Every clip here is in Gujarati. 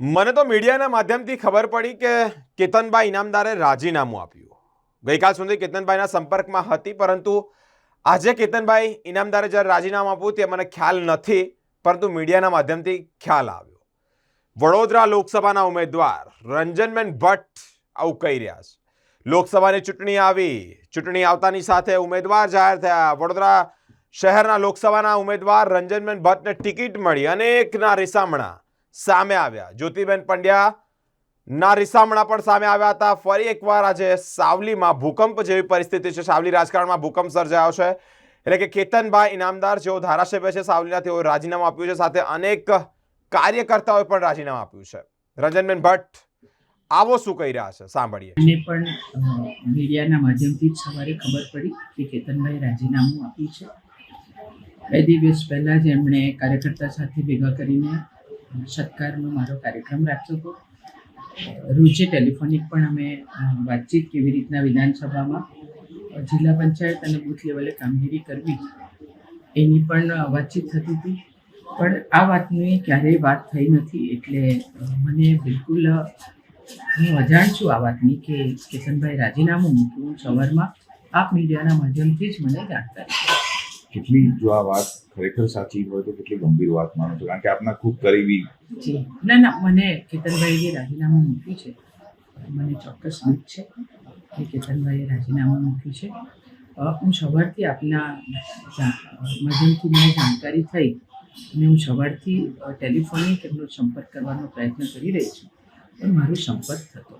મને તો મીડિયાના માધ્યમથી ખબર પડી કે કેતનભાઈ ઇનામદારે રાજીનામું આપ્યું. ગઈકાલ સુધી કેતનભાઈના સંપર્કમાં હતી, પરંતુ આજે કેતનભાઈ ઇનામદારે જ્યારે રાજીનામું આપ્યું તે મને ખ્યાલ નથી, પરંતુ મીડિયાના માધ્યમથી ખ્યાલ આવ્યો. વડોદરા લોકસભાના ઉમેદવાર રંજનબેન ભટ્ટ આવું કહી રહ્યા છે. લોકસભાની ચૂંટણી આવી, ચૂંટણી આવતાની સાથે ઉમેદવાર જાહેર થયા. વડોદરા શહેરના લોકસભાના ઉમેદવાર રંજનબેન ભટ્ટને ટિકિટ મળી, અનેકના રિસામણા. સામે આવ્યા. જ્યોતિબેન પંડ્યા ના રિસામણા પણ સામે આવ્યા હતા. ફરી એકવાર આજે સાવલીમાં ભૂકંપ જેવી પરિસ્થિતિ છે. સાવલી રાજકારણમાં ભૂકંપ સર્જાયો છે. એટલે કે કેતનભાઈ ઇનામદાર જેઓ ધારાસભ્ય છે, સાવલીના તેઓ રાજીનામું આપ્યું છે. સાથે અનેક કાર્યકર્તાઓએ પણ રાજીનામું આપ્યું છે. રંજનબેન ભટ્ટ, આવો શું કહી રહ્યા છે? સાંભળીએ. મને પણ મીડિયાના માધ્યમથી જ સવારે ખબર પડી કે કેતનભાઈ રાજીનામું આપ્યું છે. બે દિવસ પહેલા જ એમણે કાર્યકર્તા સાથે ભેગા કરીને સત્કારનો મારો કાર્યક્રમ રાખ્યો હતો. રોજે ટેલિફોનિક પણ અમે વાતચીત કેવી રીતના વિધાનસભામાં જિલ્લા પંચાયત અને બુથ લેવલે કામગીરી કરવી, એની પણ વાતચીત થતી હતી. પણ આ વાતની ક્યારેય વાત થઈ નથી એટલે મને બિલકુલ હું અજાણ છું આ વાતની કે કેતનભાઈ રાજીનામું મૂક્યું સવારમાં આપ મીડિયાના માધ્યમથી જ મને જાણકારી. કેટલી જો આ વાત ખરેખર સાચી હોય તો કેટલી ગંભીર વાત માનો છો? કારણ કે આપના ખૂબ કરીબી. ના ના, મને કેતનભાઈએ રાજીનામું મૂક્યું છે, મને ચોક્કસ દુઃખ છે કે કેતનભાઈએ રાજીનામું મૂક્યું છે. હું સવારથી આપના માધ્યમથી મને જાણકારી થઈ અને હું સવારથી ટેલિફોનિક એમનો સંપર્ક કરવાનો પ્રયત્ન કરી રહી છું. પણ મારો સંપર્ક થતો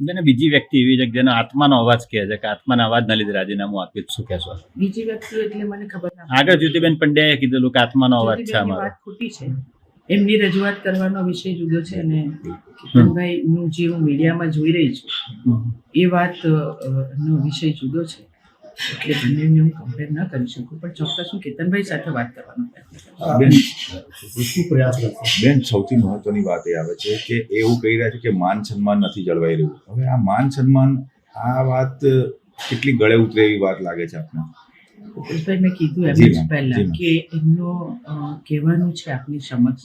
જેને બીજી વ્યક્તિ એવી છે જેનો આત્માનો અવાજ કહે છે કે આત્માના અવાજના લીધે રાજીનામું આપી શું કહેશો? બીજી વ્યક્તિ એટલે મને ખબર ના આગળ જ્યોતિબેન પંડ્યાએ કીધેલું કે આત્માનો અવાજ છે અમારો. ખોટી છે. એમની રજૂઆત કરવાનો વિષય જુદો છે અને કિશનભાઈનું જે હું મીડિયામાં જોઈ રહી છું એ વાત નો વિષય જુદો છે. એટલે બંનેને હું કમ્પેર ન કરી શકું પણ ચોક્કસ હું કેતનભાઈ સાથે વાત કરવાનો બેન બેન સૌથી મહત્વની વાત એ આવે છે કે એવું કહી રહ્યા છે કે માન સન્માન નથી જળવાઈ રહ્યું. હવે આ માન સન્માન આ વાત કેટલી ગળે ઉતરે એવી વાત લાગે છે આપને? મેં કીધું એમ જ પહેલા કે એમનો કહેવાનું છે આપની સમક્ષ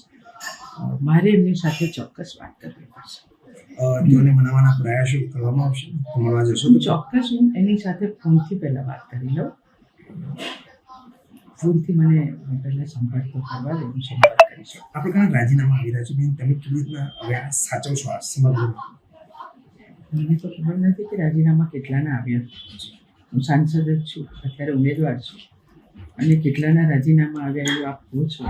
મારે એમની સાથે ચોક્કસ વાત કરવી પડશે. તેઓને મનાવવાના પ્રયાસો કરવામાં આવશે? મળવા જશો ચોક્કસ હું એની સાથે ફોનથી પહેલાં વાત કરી લઉં. ફોનથી મને પહેલાં સંપર્ક તો કરવા દે હું સંપર્ક કરીશ આ પ્રકારના રાજીનામા આવી રહ્યા છે બેન. તમે કેવી રીતના હવે આ સાચવશો આ સમગ્ર? મને તો ખબર નથી કે રાજીનામા કેટલાના આવ્યા હું સાંસદ જ છું અત્યારે ઉમેદવાર છું. અને કેટલાના રાજીનામા આવ્યા એવું આપ કહો છો.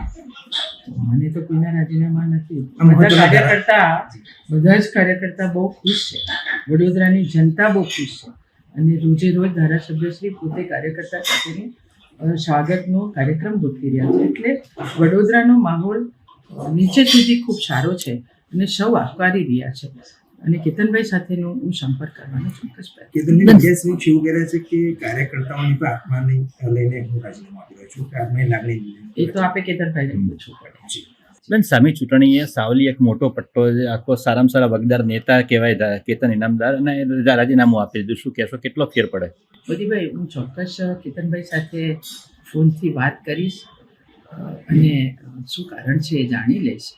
મને તો કોઈના રાજીનામા નથી. બધા કાર્યકર્તા બધા જ કાર્યકર્તા બહુ ખુશ છે. વડોદરાની જનતા બહુ ખુશ છે. અને રોજે રોજ ધારાસભ્યશ્રી પોતે કાર્યકર્તા સાથેની સ્વાગતનો કાર્યક્રમ ગોઠવી રહ્યા છે. એટલે વડોદરાનો માહોલ નીચે સુધી ખૂબ સારો છે અને સૌ આવકારી રહ્યા છે. અને કેતનભાઈ સાથેનો હું સંપર્ક કરવાનો ચોક્કસ પ્રયત્ન કે તમને વિજય એવું કહે છે કે કાર્યકર્તાઓની પર આત્માને લઈને હું રાજીનામું આપી રહ્યો છું કે આત્માની લાગણી એ તો આપે કેતનભાઈને પૂછવું પડે. બેન સામી ચૂંટણીએ સાવલી એક મોટો પટ્ટો આખો સારામાં સારા વગદાર નેતા કહેવાય કેતન ઇનામદાર અને રાજીનામું આપી દીધું. શું કહેશો? કેટલો ફેર પડે? મોદીભાઈ હું ચોક્કસ કેતનભાઈ સાથે ફોનથી વાત કરીશ અને શું કારણ છે એ જાણી લઈશ.